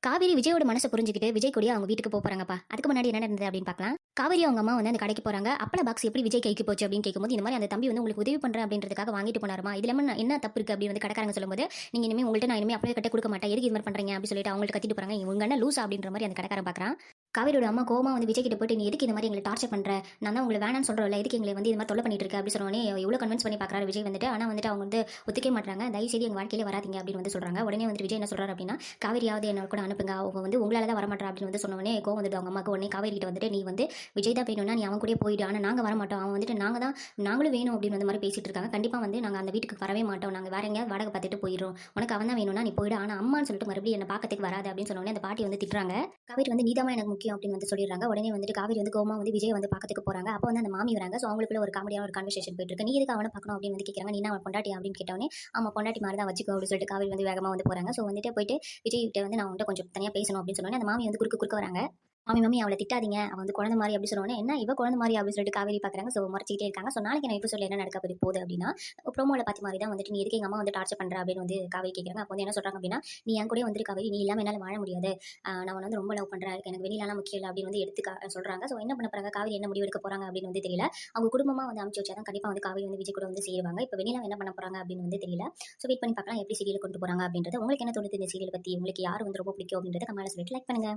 காவேரி விஜயோட மனசை புரிஞ்சுக்கிட்டு விஜய் கூடிய அவங்க வீட்டுக்கு போறாங்கப்பா. அதுக்கு முன்னாடி என்ன நடந்தது அப்படின்னு பார்க்கலாம். காவேரி அவங்க அம்மா வந்து அந்த கடைக்கு போறாங்க. அப்பள பாக்ஸ் எப்படி விஜய் கைக்கு போச்சு அப்படின்னு கேட்கும்போது இந்த மாதிரி அந்த தம்பி வந்து உங்களுக்கு உதவி பண்றேன் அப்படின்றதுக்காக வாங்கிட்டு போனாருமா? இதுல என்ன- தப்பு இருக்கு அப்படின்னு வந்து கடைக்காரங்க சொல்லும்போது நீங்க இனிமே உங்கள்கிட்ட நான் இனிமே அப்படியே கட்ட கொடுக்க மாட்டேன். எதுக்கு இது மாதிரி பண்றீங்க? அப்படின்னு சொல்லிட்டு அவங்களுக்கு கத்திட்டு போறாங்க. உங்க என்ன லூசா அப்படின்ற மாதிரி அந்த கடைக்காரன் பாக்குறான். காவேரியோட அம்மா கோமா வந்து விஜய் கிட்ட போயிட்டு நீ எதுக்கு இந்த மாதிரி எங்களை டார்ச்சர் பண்ற? நான் தான் உங்களை வேணாம்னு சொல்றேன் எதுக்கு எங்களை வந்து இது மாதிரி தொல்லை பண்ணிட்டு இருக்க? அப்படின்னு சொன்னோடனே எவ்வளவு கன்வின்ஸ் பண்ணி பார்க்கறாரு விஜய் வந்துட்டு. ஆனா வந்துட்டு அவங்க வந்து ஒத்துக்கவே மாட்டாங்க தயவு செய்து எங்க வாழ்க்கையில வராதீங்க அப்படின்னு வந்து சொல்றாங்க. உடனே வந்து விஜய் என்ன சொல்றாரு அப்படின்னா காவேரியாவது என்ன கூட அனுப்புங்க. அவங்க வந்து உங்களால தான் வரமாட்டா அப்படின்னு வந்து சொன்னவனே கோவம் வந்துட்டு அவங்க அம்மாக்கு உடனே காவேரி கிட்ட வந்துட்டு நீ வந்து விஜய் தான் வேணும்னா நீ அவன் கூட போயிடு. ஆனால் நாங்கள் வரமாட்டோம். அவன் வந்துட்டு நாங்கள் தான் நாங்களும் வேணும் அப்படின்னு வந்து மாதிரி பேசிட்டு இருக்காங்க. கண்டிப்பாக வந்து நாங்கள் அந்த வீட்டுக்கு வரவே மாட்டோம். நாங்கள் வேற எங்கேயாவது வாடகை பார்த்துட்டு போயிடுறோம். உனக்கு அவன் தான் வேணும்னா நீ போயிடு. ஆனால் அம்மான்னு சொல்லிட்டு மறுபடியும் என்ன பார்க்கறதுக்கு வராது அப்படின்னு சொன்னோடனே அந்த பாட்டி வந்து திட்டுறாங்க. காவேரி வந்து நீதாமா எனக்கு முக்கியம் அப்படின்னு வந்து சொல்லிடுறாங்க. உடனே வந்துட்டு காவேரி வந்து கோமா வந்து விஜய் வந்து பார்க்கறதுக்கு போறாங்க. அப்போ வந்து அந்த மாமி வராங்க. ஸோ அவங்களுக்குள்ள ஒரு காமெடியான ஒரு கான்வர்சேஷன் போயிட்டு இருக்கு நீ இதுக்கு அவனை பார்க்கணும் அப்படின்னு வந்து கேட்குறாங்க நீ என்ன அவன் பொண்டாட்டி அப்படின்னு கேட்டவொடனே ஆமா பொண்டாட்டி மாதிரி தான் வச்சுக்கோ அப்படின்னு சொல்லிட்டு காவேரி வந்து வேகமாக வந்து போறாங்க. ஸோ வந்துட்டு போயிட்டு விஜய் கிட்ட வந்து நான் வந்து கொஞ்சம் தனியாக பேசணும் அப்படின்னு சொன்னோன்னே அந்த மாமி வந்து குறுக்கு குறுக்க வராங்க. மாமி மாமி அவளை திட்டாதீங்க. அவன் வந்து குழந்தை மாதிரி அப்படி சொன்னோன்னே என்ன? இவ குழந்தை மாதிரி? அப்படின்னு சொல்லிட்டு காவேரி பார்க்குறாங்க ஸோ மறைச்சிக்கிட்டே இருக்காங்க. ஸோ நாளைக்கு நான் இப்போ சொல்ல என்ன நடக்க போகுது போகுது அப்படின்னா ப்ரோமோவில் பார்த்த மாதிரி தான் வந்துட்டு நீ எதுக்கு எங்கள் அம்மா வந்து டார்ச்சர் பண்ணுற அப்படின்னு வந்து காவேரி கேட்குறாங்க அப்போ வந்து என்ன சொல்கிறாங்க அப்படின்னா நீ என் கூட வந்துட்டு காவேரி. நீ இல்லாமல் என்னால் வாழ முடியாது. நான் உன்னை வந்து ரொம்ப லவ் பண்ணுறேன் எனக்கு வெளியிலலாம் முக்கியம் இல்லை அப்படின்னு வந்து எடுத்து கா- ஸோ என்ன பண்ண போகிறாங்க காவேரி என்ன முடிவு எடுக்க போறாங்க அப்படின்னு வந்து தெரியல. அவங்க குடும்பமாக வந்து அமைச்சு வச்சா தான் கண்டிப்பாக வந்து காவேரி வந்து விஜய் கூட வந்து சேருவாங்க. இப்போ வெளியில என்ன பண்ண போறாங்க அப்படின்னு வந்து தெரியல. ஸோ வெயிட் பண்ணி பார்க்கலாம் எப்படி சீரியல் கொண்டு போகிறாங்க அப்படின்றது. உங்களுக்கு என்ன தோணுது இந்த சீரியல் பற்றி உங்களுக்கு யார் வந்து ரொம்ப பிடிக்கும் அப்படின்றத கமெண்ட்ல சொல்லிட்டு லைக் பண்ணுங்க.